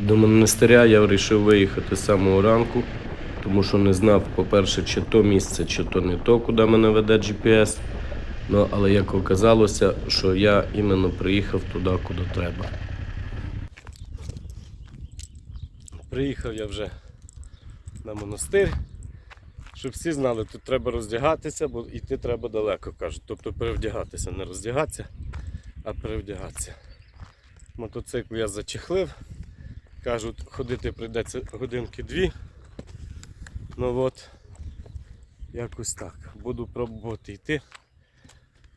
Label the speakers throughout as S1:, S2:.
S1: До монастиря я вирішив виїхати з самого ранку, тому що не знав, по-перше, чи то місце, чи то не то, куди мене веде GPS. Ну, але як оказалося, що я іменно приїхав туди, куди треба. Приїхав я вже на монастир. Щоб всі знали, тут треба роздягатися, бо йти треба далеко, кажуть. Тобто перевдягатися, не роздягатися, а перевдягатися. Мотоцикл я зачехлив. Кажуть, ходити прийдеться годинки дві. Ну от, якось так. Буду пробувати йти.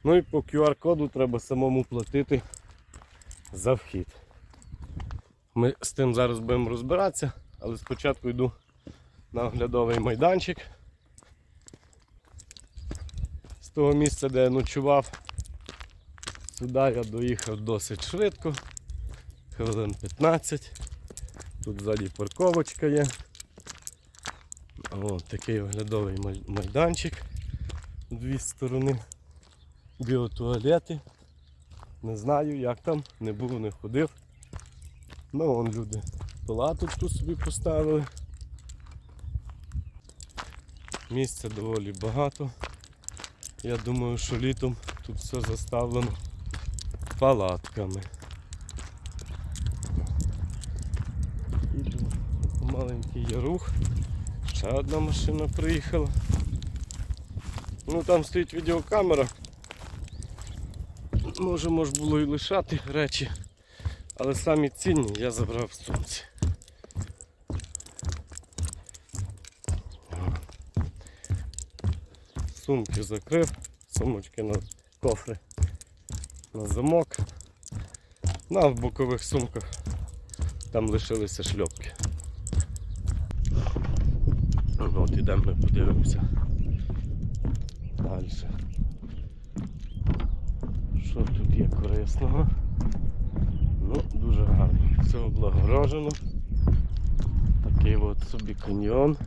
S1: Ну і по QR-коду треба самому платити за вхід. Ми з тим зараз будемо розбиратися, але спочатку йду на оглядовий майданчик. З того місця, де я ночував, сюди я доїхав досить швидко, хвилин 15. Тут ззаді парковочка є. О, такий оглядовий май- майданчик. Дві сторони. Біотуалети. Не знаю, як там, не був, не ходив. Ну, вон люди палаточку собі поставили. Місця доволі багато. Я думаю, що літом тут все заставлено палатками. Іду маленький є рух. Ще одна машина приїхала. Ну там стоїть відеокамера. Може, може було і лишати речі, але самі цінні я забрав в сумці. Сумки закрив, сумочки на кофри на замок. Ну, а в бокових сумках там лишилися шльопки. Ну, от ідемо ми подивимося. Далі. Що тут є корисного? Ну, дуже гарно. Все облагорожено. Такий от собі каньйон.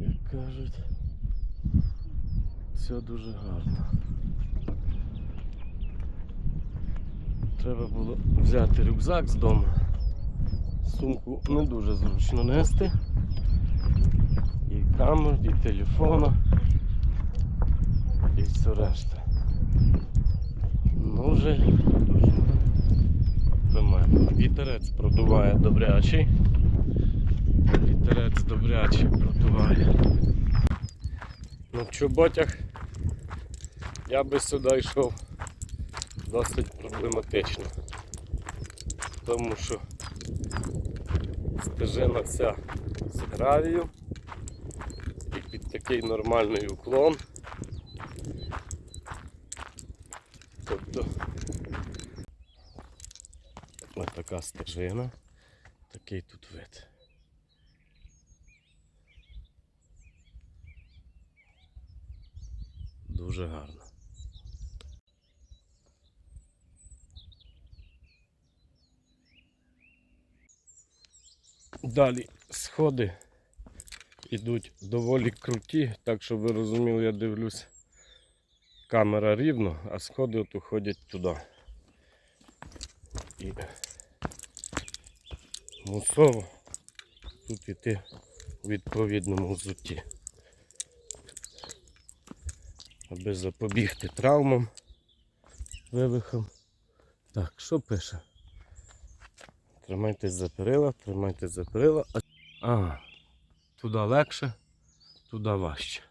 S1: Як кажуть. Все дуже гарно. Треба було взяти рюкзак з дому. Сумку не дуже зручно нести. Камер, і телефона, і все решта. Ну вже дуже нормально. Вітерець продуває добрячий. Вітерець добрячий продуває. Ну, в чоботях я би сюди йшов досить проблематично. Тому що стежина вся з гравію такий нормальний уклон. Тобто ось така стежина, такий тут вид. Дуже гарно. Далі сходи йдуть доволі круті, так щоб ви розуміли, я дивлюсь, камера рівно, а сходи от уходять туди. І мусово тут іти у відповідному взутті. Аби запобігти травмам, вивихам. Так, що пише? Тримайтесь за перила, тримайтесь за перила. А туди легше, туди важче.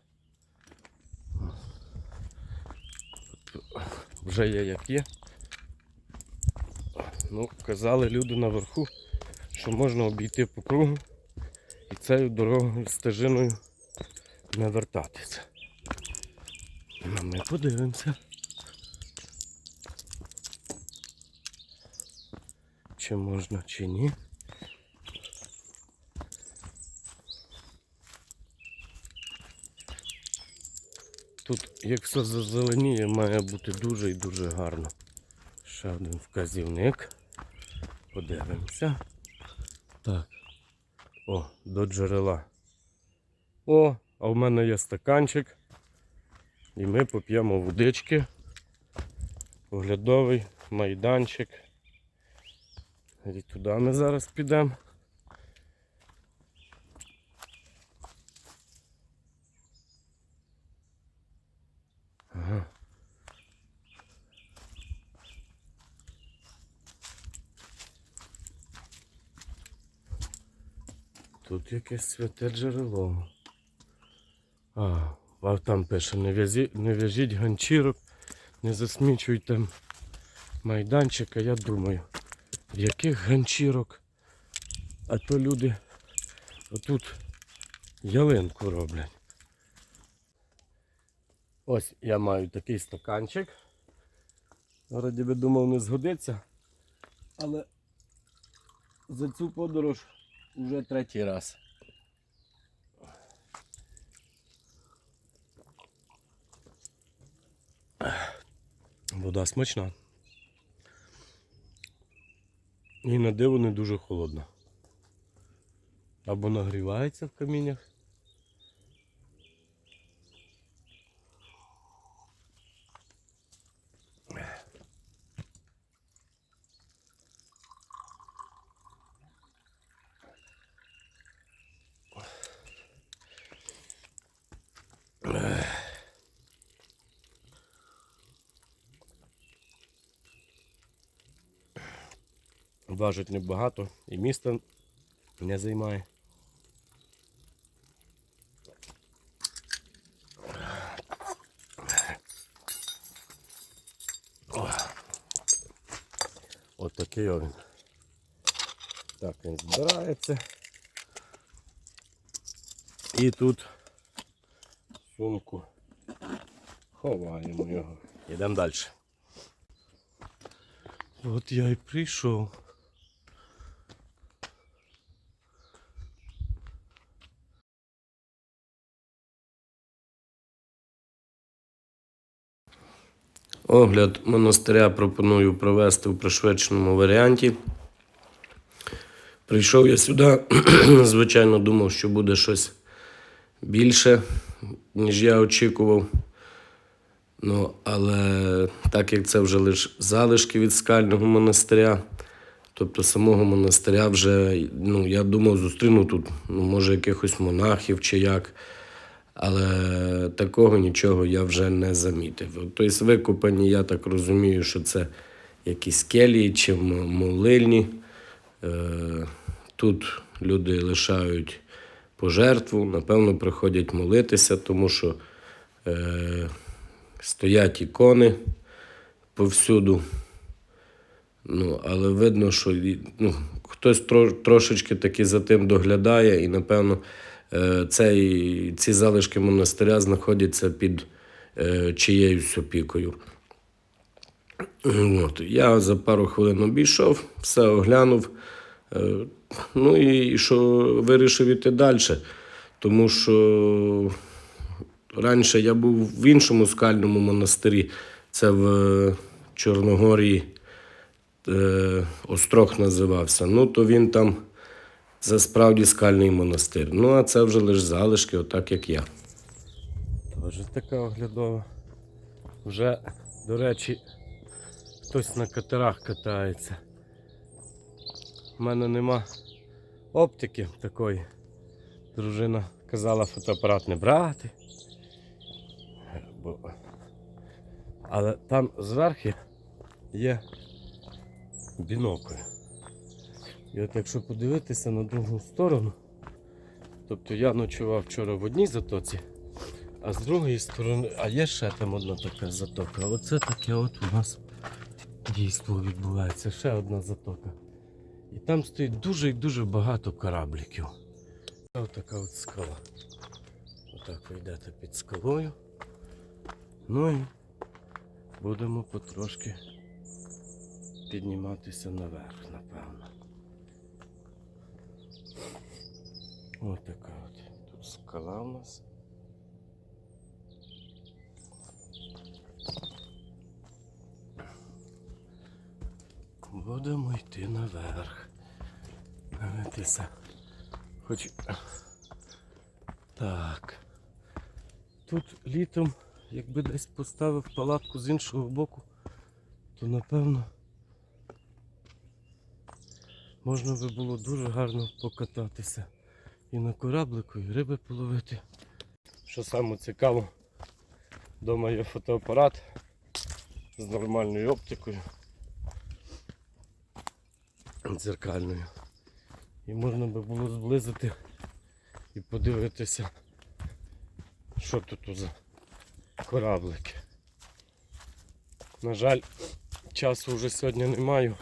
S1: Вже є як є. Ну, казали люди наверху, що можна обійти по кругу і цією дорогою стежиною не вертатися. Ну, ми подивимося. Чи можна, чи ні. Тут, як все зазеленіє, має бути дуже і дуже гарно. Ще один вказівник. Подивимося. Так. О, до джерела. О, а в мене є стаканчик. І ми поп'ємо водички. Оглядовий майданчик. І туди ми зараз підемо. Тут якесь святе джерело. А, а там пише, не, в'язі, не в'яжіть ганчірок, не засмічуйте майданчика. Я думаю, яких ганчірок? А то люди отут ялинку роблять. Ось я маю такий стаканчик. Вроді би думав не згодиться, але за цю подорож вже третій раз. Вода смачна. І на диво не дуже холодна. Або нагрівається в каміннях. Важить небагато і міста не займає. О. От такий він. Так, він збирається. І тут сумку ховаємо його. Йдемо далі. От я і прийшов. Огляд монастиря пропоную провести в пришвидшеному варіанті. Прийшов я сюди, звичайно, думав, що буде щось більше, ніж я очікував. Ну, але так як це вже лише залишки від скального монастиря, тобто самого монастиря вже, ну, я думав, зустріну тут, ну, може, якихось монахів чи як. Але такого нічого я вже не замітив. Тобто викопані, я так розумію, що це якісь келії чи молильні. Е, Тут люди лишають пожертву, напевно, приходять молитися, тому що е, стоять ікони повсюду. Ну, але видно, що ну, хтось трошечки таки за тим доглядає, і, напевно, цей, ці залишки монастиря знаходяться під е, чиєюсь опікою. От, я за пару хвилин обійшов, все оглянув. Е, ну і що вирішив іти далі. Тому що раніше я був в іншому скальному монастирі, це в е, Чорногорії. Е, Острог називався. Ну, то він там це справді скальний монастир. Ну, а це вже лише залишки, отак як я. Тож така оглядова. Вже, до речі, хтось на катерах катається. У мене нема оптики такої. Дружина казала фотоапарат не брати. Але там зверху є бінокль. І от якщо подивитися на другу сторону, тобто я ночував вчора в одній затоці, а з другої сторони, а є ще там одна така затока. Оце таке от у нас дійство відбувається. Ще одна затока. І там стоїть дуже і дуже багато корабліків. Ось така от скала. Отак ви йдете під скалою. Ну і будемо потрошки підніматися наверх, напевно. Ось така от. Тут скала у нас. Будемо йти наверх. Дивитися. Хоч. Так. Тут літом, якби десь поставив палатку з іншого боку, то напевно можна би було дуже гарно покататися. І на кораблику, і риби половити. Що саме цікаво, вдома є фотоапарат з нормальною оптикою. Дзеркальною. І можна би було зблизити і подивитися, що тут за кораблики. На жаль, часу вже сьогодні не маю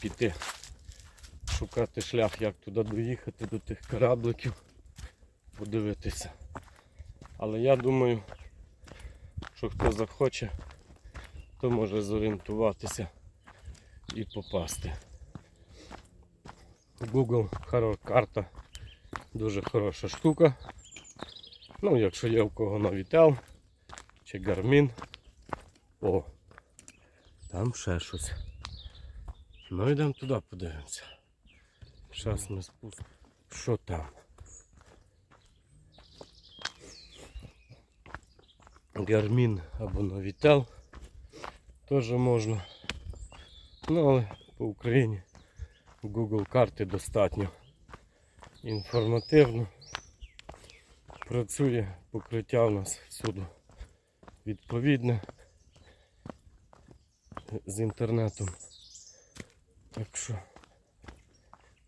S1: піти шукати шлях, як туди доїхати до тих корабликів, подивитися. Але я думаю, що хто захоче, то може зорієнтуватися і попасти. Google карта дуже хороша штука. Ну, якщо є у кого Navitel чи Garmin. О, там ще щось. Ну йдемо туди подивимося. Зараз ми спустимо. Що там? Garmin або Navitel теж можна. Ну але по Україні Google карти достатньо інформативно. Працює покриття у нас всюди відповідне з інтернетом. Так що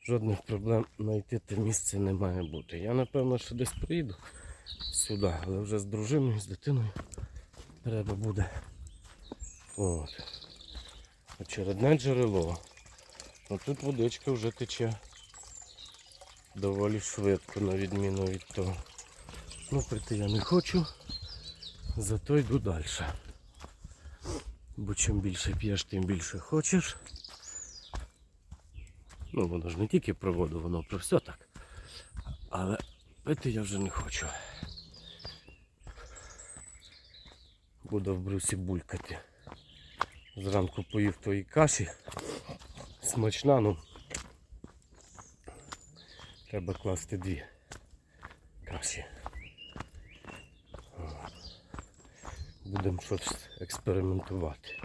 S1: жодних проблем знайти те місце не має бути. Я напевно ще десь приїду сюди, але вже з дружиною, з дитиною треба буде. От. Очередне джерело. А тут водичка вже тече доволі швидко, на відміну від того. Ну, прийти я не хочу, зато йду далі. Бо чим більше п'єш, тим більше хочеш. Ну, воно ж не тільки про воду, воно про все так. Але пити я вже не хочу. Буду в брусі булькати. Зранку поїв тої каші. Смачна, ну. Треба класти дві каші. Будемо щось експериментувати.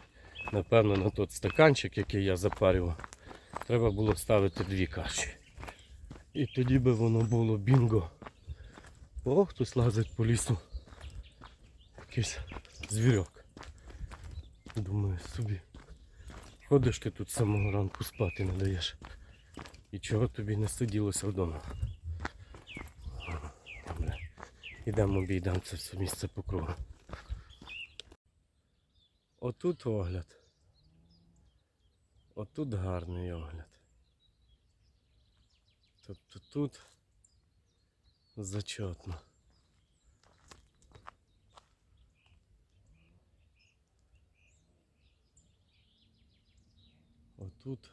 S1: Напевно, на той стаканчик, який я запарював, треба було ставити дві каші. І тоді би воно було бінго. О, хтось лазить по лісу. Якийсь звірок. Думаю собі. Ходиш ти тут з самого ранку спати не даєш. І чого тобі не сиділося вдома? Добре. Ідемо обійдемо це все місце по кругу. Отут огляд. Отут гарний огляд. Тобто тут зачетно. Отут.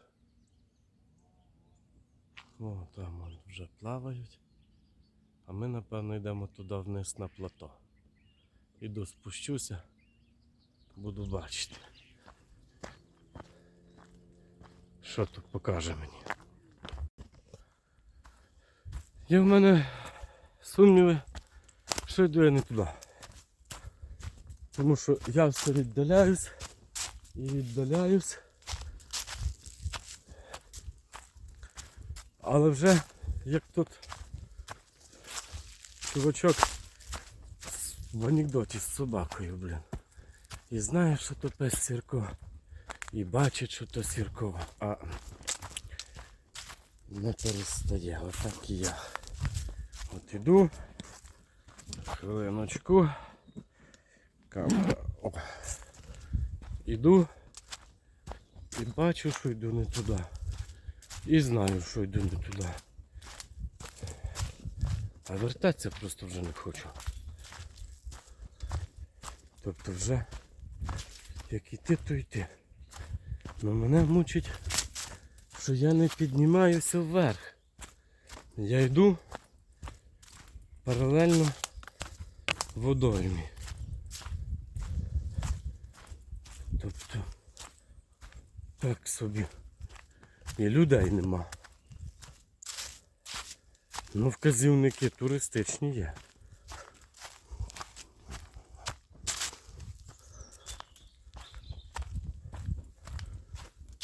S1: О, там вже плавають. А ми, напевно, йдемо туди вниз на плато. Іду спущуся, буду бачити. Що тут покаже мені? Є в мене сумніви, що йду я не туди. Тому що я все віддаляюсь і віддаляюсь. Але вже як тут чувачок в анекдоті з собакою, блін. І знає, що то пес Сірко. І бачить, що то Сірко. А не перестає. Отак і я. От іду. Хвилиночку. Камера. О. Іду. І бачу, що йду не туди. І знаю, що йду не туди. А вертатися просто вже не хочу. Тобто вже як йти, то йти. Но мене мучить, що я не піднімаюся вверх. Я йду паралельно водоймі. Тобто так собі. І людей нема. Ну, вказівники туристичні є.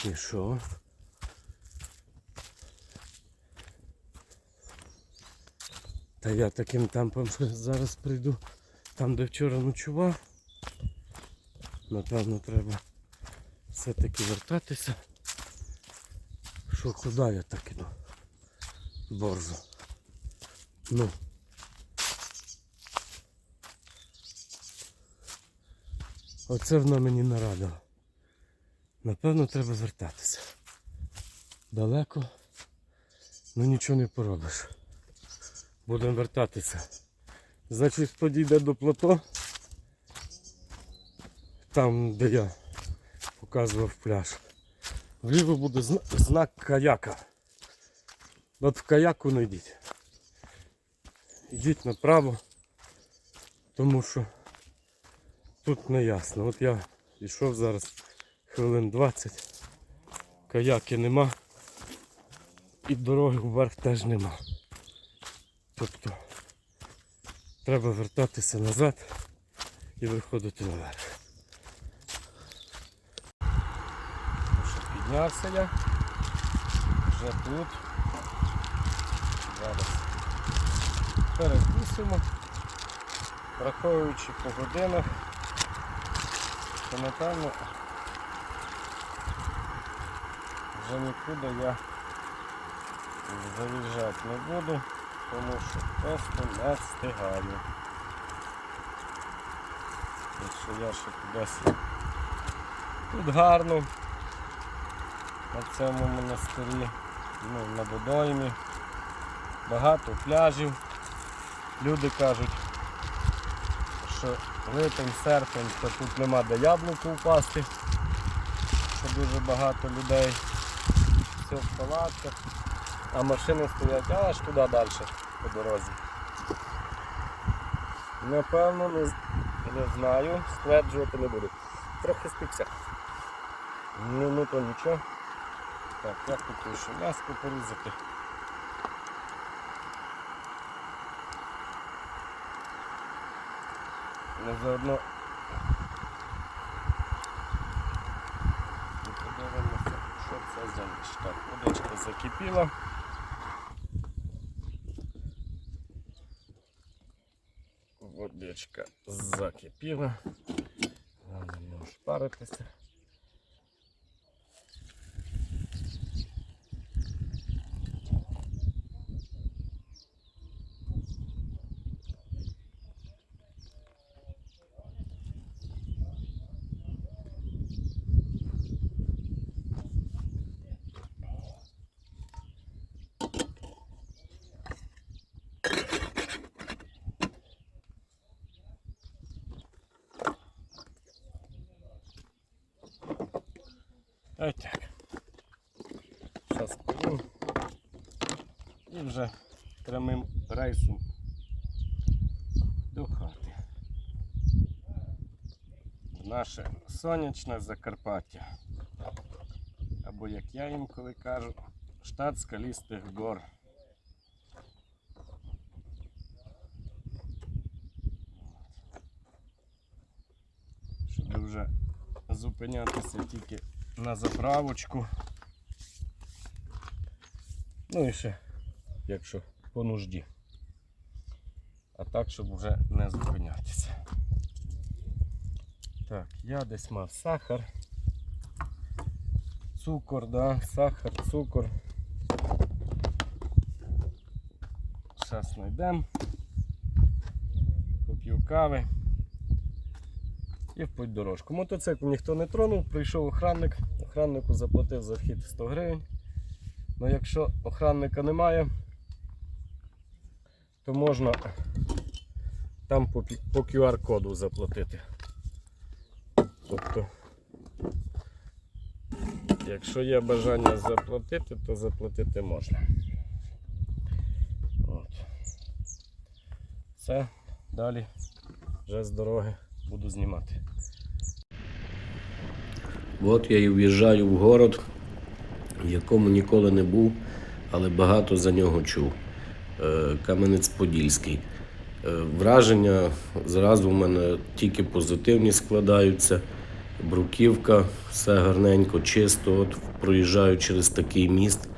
S1: і що? Та я таким темпом зараз прийду там, де вчора ночував. Напевно треба все-таки вертатися. Що куди я так іду? Борзо. Ну оце вона мені нарадила. Напевно, треба звертатися. Далеко, ну нічого не поробиш. Будемо вертатися. Значить, хто дійде до плато, там, де я показував пляж, вліво буде знак каяка. От в каяку не йдіть. Йдіть направо, тому що тут не ясно. От я йшов зараз хвилин 20, каяки нема і дороги вверх теж нема. Тобто треба вертатися назад і виходити наверх. Ну Піднявся я. Вже тут. Зараз перекусимо. Враховуючи по годинах, то напевно вже нікуди я заїжджати не буду, тому що просто не встигаю. Якщо я ще кудись тут гарно на цьому монастирі, ну, на водоймі, багато пляжів. Люди кажуть, що липень, серпень, то тут нема де яблуку впасти, що дуже багато людей. Все в палатках, а машини стоять аж туди далі по дорозі. Напевно, не, не знаю, стверджувати не буду. Трохи спікся. Ну, ну то нічого. Так, я хотів ще м'яско порізати. Заодно. Так, водичка закипіла. Водичка закипіла. Главное не шпаритися. Ось так. Зараз поїм. І вже прямим рейсом до хати. В наше сонячне Закарпаття. Або як я інколи кажу, штат скалістих гор. Щоб вже зупинятися тільки на заправочку. Ну і ще, якщо по нужді. А так, щоб вже не зупинятися. Так, я десь мав сахар. Цукор, да, сахар, цукор. Зараз знайдемо. Поп'ю кави. І в путь дорожку. Мотоцикл ніхто не тронув, прийшов охранник, охраннику заплатив за вхід 100 гривень. Ну якщо охранника немає, то можна там по, QR-коду заплатити. Тобто, якщо є бажання заплатити, то заплатити можна. От. Все, далі вже з дороги буду знімати.
S2: От я і в'їжджаю в город, в якому ніколи не був, але багато за нього чув. Е, Кам'янець-Подільський. Е, Враження зразу в мене тільки позитивні складаються. Бруківка, все гарненько, чисто. От проїжджаю через такий міст.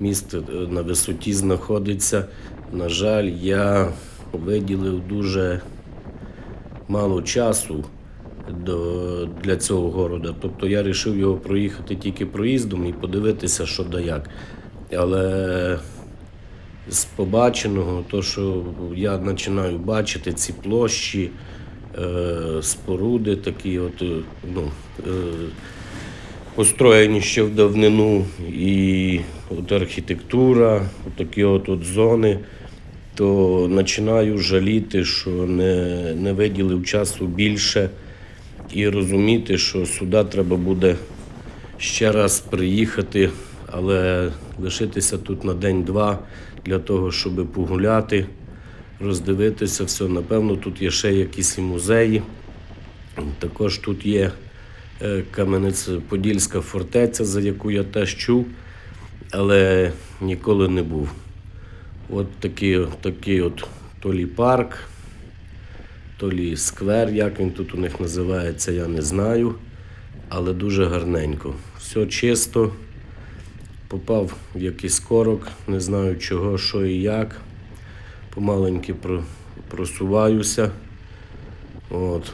S2: Міст е, на висоті знаходиться. На жаль, я виділив дуже мало часу до, для цього города. Тобто я вирішив його проїхати тільки проїздом і подивитися, що да як. Але з побаченого, то що я починаю бачити ці площі, е, споруди такі, от, е, ну, е, построєні ще в давнину, і от архітектура, от такі от, от зони, то починаю жаліти, що не, не виділив часу більше і розуміти, що сюди треба буде ще раз приїхати, але лишитися тут на день-два для того, щоб погуляти, роздивитися все. Напевно, тут є ще якісь і музеї. Також тут є е, Кам'янець-Подільська фортеця, за яку я теж чув, але ніколи не був. От такий, такий от то лі парк, то лі сквер, як він тут у них називається, я не знаю. Але дуже гарненько. Все чисто. Попав в якийсь корок, не знаю чого, що і як. Помаленьки про- просуваюся. От,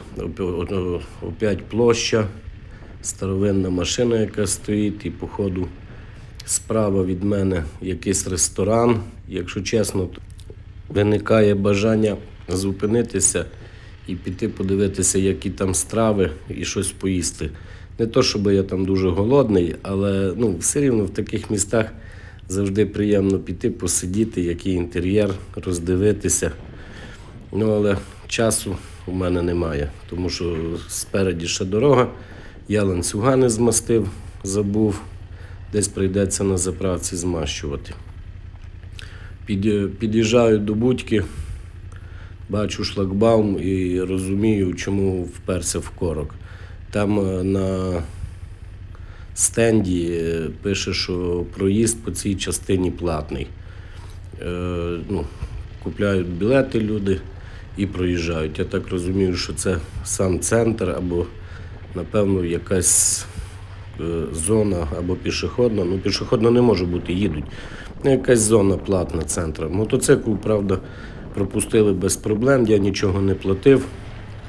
S2: опять площа, старовинна машина, яка стоїть, і походу справа від мене якийсь ресторан. Якщо чесно, виникає бажання зупинитися і піти подивитися, які там страви і щось поїсти. Не то, щоб я там дуже голодний, але ну, все рівно в таких містах завжди приємно піти, посидіти, який інтер'єр, роздивитися. Ну, але часу у мене немає, тому що спереді ще дорога. Я ланцюга не змастив, забув. Десь прийдеться на заправці змащувати. Під'їжджаю до будьки, бачу шлагбаум і розумію, чому вперся в корок. Там е, на стенді е, пише, що проїзд по цій частині платний. Е, ну, купляють білети люди і проїжджають. Я так розумію, що це сам центр або, напевно, якась е, зона або пішохідна. Ну, пішохідна не може бути, їдуть. Ну, якась зона платна центра. Мотоцикл, правда, пропустили без проблем, я нічого не платив.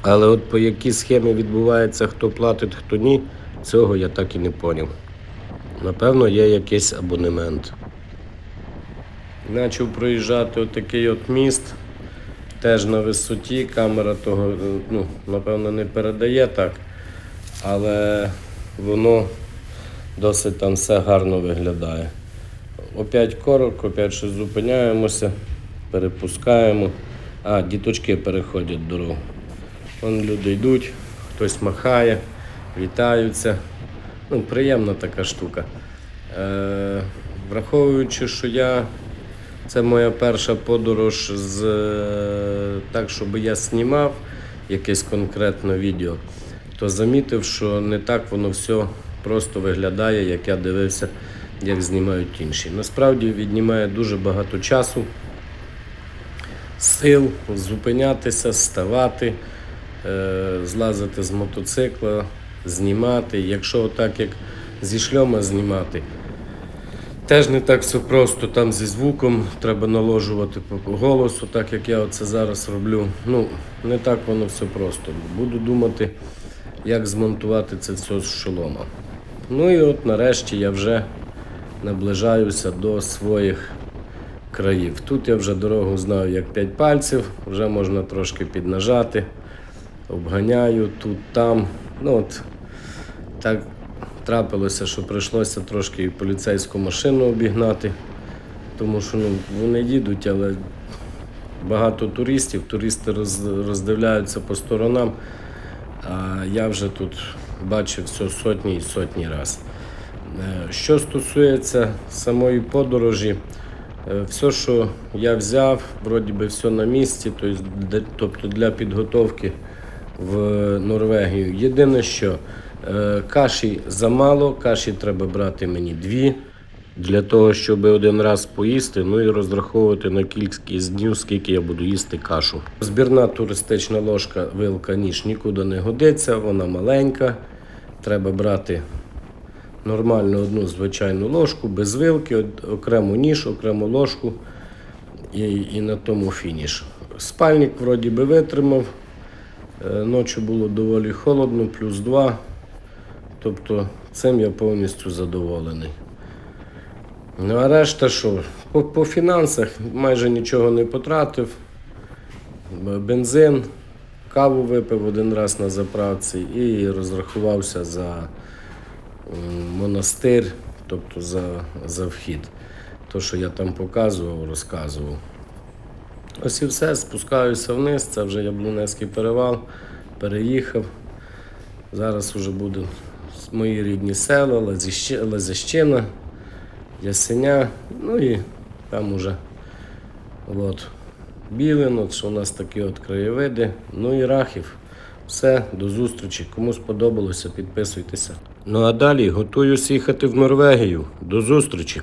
S2: Але от по якій схемі відбувається, хто платить, хто ні, цього я так і не поняв. Напевно, є якийсь абонемент. Почав проїжджати отакий от міст, теж на висоті. Камера того, е, ну, напевно, не передає так, але воно досить там все гарно виглядає. Опять корок, опять щось зупиняємося, перепускаємо. А, діточки переходять дорогу. Вон люди йдуть, хтось махає, вітаються. Ну, приємна така штука. Е, враховуючи, що я це моя перша подорож з е, так, щоб я знімав якесь конкретне відео, то замітив, що не так воно все просто виглядає, як я дивився, як знімають інші. Насправді віднімає дуже багато часу, сил зупинятися, ставати, е, злазити з мотоцикла, знімати. Якщо так як зі шльома знімати, Теж не так все просто. Там зі звуком треба наложувати по голосу, так як я це зараз роблю. Ну, не так воно все просто. Буду думати, як змонтувати це все з шолома. Ну і от нарешті я вже наближаюся до своїх країв. Тут я вже дорогу знаю як п'ять пальців, вже можна трошки піднажати, обганяю тут, там. Ну от так трапилося, що прийшлося трошки і поліцейську машину обігнати, тому що ну, вони їдуть, але багато туристів, туристи роз- роздивляються по сторонам, а я вже тут бачив все сотні і сотні раз. Е, Що стосується самої подорожі, все, що я взяв, вроді би все на місці, тобто тобто для підготовки в Норвегію. Єдине, що е, каші замало, каші треба брати мені дві. Для того, щоб один раз поїсти, ну і розраховувати на кількість днів, скільки я буду їсти кашу. Збірна туристична ложка, вилка, ніж нікуди не годиться, вона маленька. Треба брати нормальну одну звичайну ложку, без вилки, окрему ніж, окрему ложку і, і на тому фініш. Спальник вроді би витримав. Е, Ночі було доволі холодно, плюс 2. Тобто цим я повністю задоволений. Ну а решта що? По, по фінансах майже нічого не потратив. Бензин, каву випив один раз на заправці і розрахувався за монастир, тобто за, за вхід. То, що я там показував, розказував. Ось і все, спускаюся вниз, це вже Яблунецький перевал, переїхав. Зараз вже будуть мої рідні села, Лазящина, Ясеня, ну і там уже от, Білин, що у нас такі от краєвиди, ну і Рахів. Все, до зустрічі. Кому сподобалося, підписуйтеся. Ну а далі готуюсь їхати в Норвегію. До зустрічі!